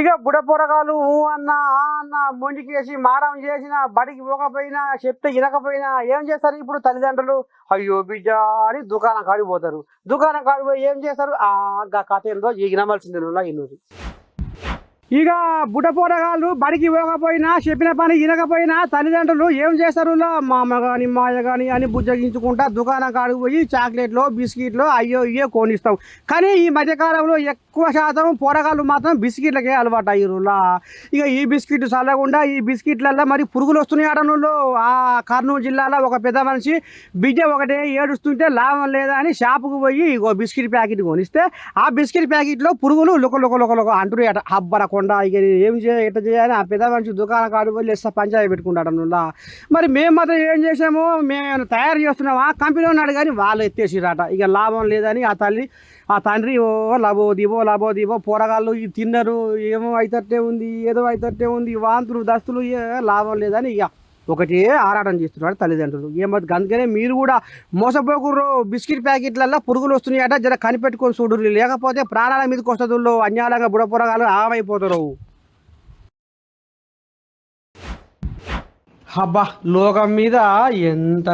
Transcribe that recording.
ఇక బుడ పొరగాలు అన్న అన్న మొండికేసి మారం చేసిన బడికి పోకపోయినా చెప్తే వినకపోయినా ఏం చేస్తారు ఇప్పుడు తల్లిదండ్రులు? అయ్యో బిడ్డ అని దుకాణం కాడికి పోతారు. దుకాణం కాడికి పోయి ఏం చేస్తారు? ఆ కథ ఏందో ఈ వినవలసింది ఇన్నూరు ఇక బుడపోరగాళ్ళు బడికి పోకపోయినా చెప్పిన పని వినకపోయినా తల్లిదండ్రులు ఏం చేస్తారు మామ కానీ మాయ కానీ అని బుజ్జగించుకుంటా దుకాణం కాడికి పోయి చాక్లెట్లు బిస్కెట్లు అయ్యో ఇయ్యో కొనిస్తాం. కానీ ఈ మధ్యకాలంలో ఎక్కువ శాతం పోరగాళ్ళు మాత్రం బిస్కెట్లకే అలవాటు అయ్యారులా. ఇక ఈ బిస్కెట్ చల్లకుండా ఈ బిస్కెట్లల్లో మరి పురుగులు వస్తున్నాయి ఆడనుల్లో ఆ కర్నూలు జిల్లాలో ఒక పెద్ద మనిషి బిడ్డ ఒకటే ఏడుస్తుంటే లాభం లేదా అని షాపుకు పోయి ఇగో బిస్కెట్ ప్యాకెట్ కొనిస్తే ఆ బిస్కెట్ ప్యాకెట్లో పురుగులు లుక లుక లుక లుక అంటున్నాయి అట అబ్బరకొండ ఇక ఏం చేయ ఎట్లా చేయాలి? ఆ పెద్ద మనిషి దుకాణం కాడు పోయి లెస్స పంచాయతీ పెట్టుకుంటాడు మరి మేము మాత్రం ఏం చేసాము? మేము తయారు చేస్తున్నామా? కంపెనీ ఉన్నాడు కానీ వాళ్ళు ఎత్తేసిరాట ఇక లాభం లేదని ఆ తల్లి ఆ తండ్రి ఓ లబో దివో లబో దివో పోరగాళ్ళు ఇది తిన్నారు ఏమో అయితట్టే ఉంది ఏదో అయితట్టే ఉంది వాంతులు దస్తులు ఏ లాభం లేదని ఇక ఒకటే ఆరాటం చేస్తున్నాడు తల్లిదండ్రులు. ఏమది అందుకనే మీరు కూడా మోసపోకుర్రు బిస్కెట్ ప్యాకెట్లలో పురుగులు వస్తున్నాయట జర కనిపెట్టుకొని చూడు లేకపోతే ప్రాణాల మీదకి వస్తుంది అన్యాలంగా బుడపొరగాలు ఆమైపోతారు హబ్బా లోకం మీద ఎంత